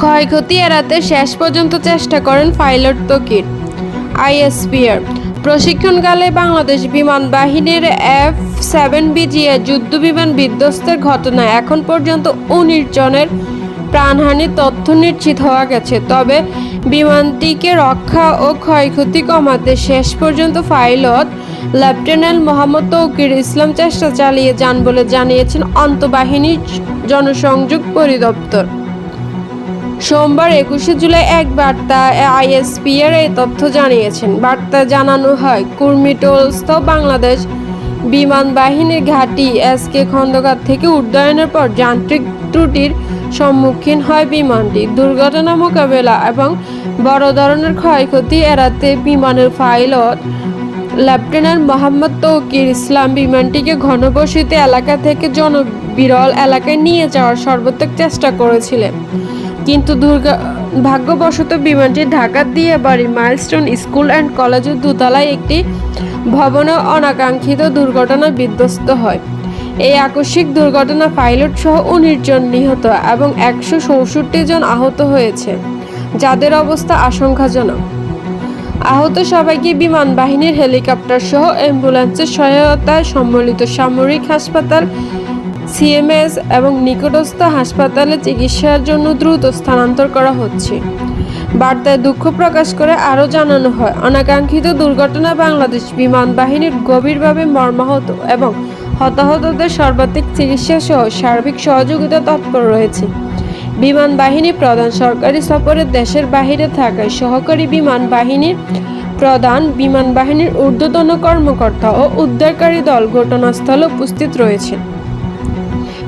ক্ষয়ক্ষতি এড়াতে শেষ পর্যন্ত চেষ্টা করেন পাইলট তকির। আইএসপিআর প্রশিক্ষণকালে বাংলাদেশ বিমান বাহিনীর এফ সেভেন বিজিএ যুদ্ধ বিমান বিধ্বস্তের ঘটনায় এখন পর্যন্ত উনিশ জনের প্রাণহানির তথ্য নিশ্চিত হওয়া গেছে। তবে বিমানটিকে রক্ষা ও ক্ষয়ক্ষতি কমাতে শেষ পর্যন্ত পাইলট লেফটেন্যান্ট মোহাম্মদ তৌকির ইসলাম চেষ্টা চালিয়ে যান বলে জানিয়েছেন অন্তবাহিনী জনসংযোগ পরিদপ্তর। সোমবার একুশে জুলাই এক বার্তা আইএসপি এর এই তথ্য জানিয়েছেন। বার্তা জানানো হয় কুর্মিটোলস্থ বাংলাদেশ বিমান বাহিনীর ঘাঁটি এস কে খন্দকার থেকে উড্ডয়নের পর যান্ত্রিক ত্রুটির সম্মুখীন হয় বিমানটি। দুর্ঘটনা মোকাবেলা এবং বড় ধরনের ক্ষয়ক্ষতি এড়াতে বিমানের পাইলট লেফটেন্যান্ট মোহাম্মদ তৌকির ইসলাম বিমানটিকে ঘনবসতি এলাকা থেকে জনবিরল এলাকায় নিয়ে যাওয়ার সর্বোত্তক চেষ্টা করেছিলেন। কিন্তু দুর্গা, ভাগ্যবশত বিমানটি ঢাকার দিয়ে বাড়ি মাইলস্টোন স্কুল অ্যান্ড কলেজের দোতলায় একটি ভবনে অনাকাঙ্ক্ষিত দুর্ঘটনায় বিধ্বস্ত হয়। এই আকস্মিক দুর্ঘটনা পাইলট সহ উনিশ জন নিহত এবং একশো চৌষট্টি জন আহত হয়েছে, যাদের অবস্থা আশঙ্কাজনক। আহত সবাইকে বিমান বাহিনীর হেলিকপ্টার সহ অ্যাম্বুলেন্সের সহায়তায় সম্মিলিত সামরিক হাসপাতাল সিএমএস এবং নিকটস্থ হাসপাতালে চিকিৎসার জন্য দ্রুত স্থানান্তর করা হচ্ছে। বার্তায় দুঃখ প্রকাশ করে আরও জানানো হয়, অনাকাঙ্ক্ষিত দুর্ঘটনা বাংলাদেশ বিমান বাহিনীর গভীরভাবে মর্মাহত এবং হতাহতদের সর্বাধিক চিকিৎসা সহ সার্বিক সহযোগিতা তৎপর রয়েছে। বিমান বাহিনী প্রধান সরকারি সফরে দেশের বাহিরে থাকায় সহকারী বিমান বাহিনীর প্রধান বিমান বাহিনীর ঊর্ধ্বতন কর্মকর্তা ও উদ্ধারকারী দল ঘটনাস্থলে উপস্থিত রয়েছেন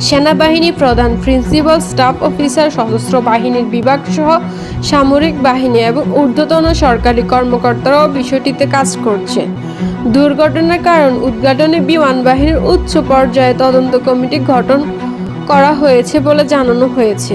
সেনাবাহিনী প্রধান, প্রিন্সিপাল, স্টাফ অফিসার, সশস্ত্র বাহিনীর বিভাগ সহ সামরিক বাহিনী এবং ঊর্ধ্বতন সরকারি কর্মকর্তারাও বিষয়টিতে কাজ করছে। দুর্ঘটনার কারণ উদ্ঘাটনে বিমান বাহিনীর উচ্চ পর্যায়ে তদন্ত কমিটি গঠন করা হয়েছে বলে জানানো হয়েছে।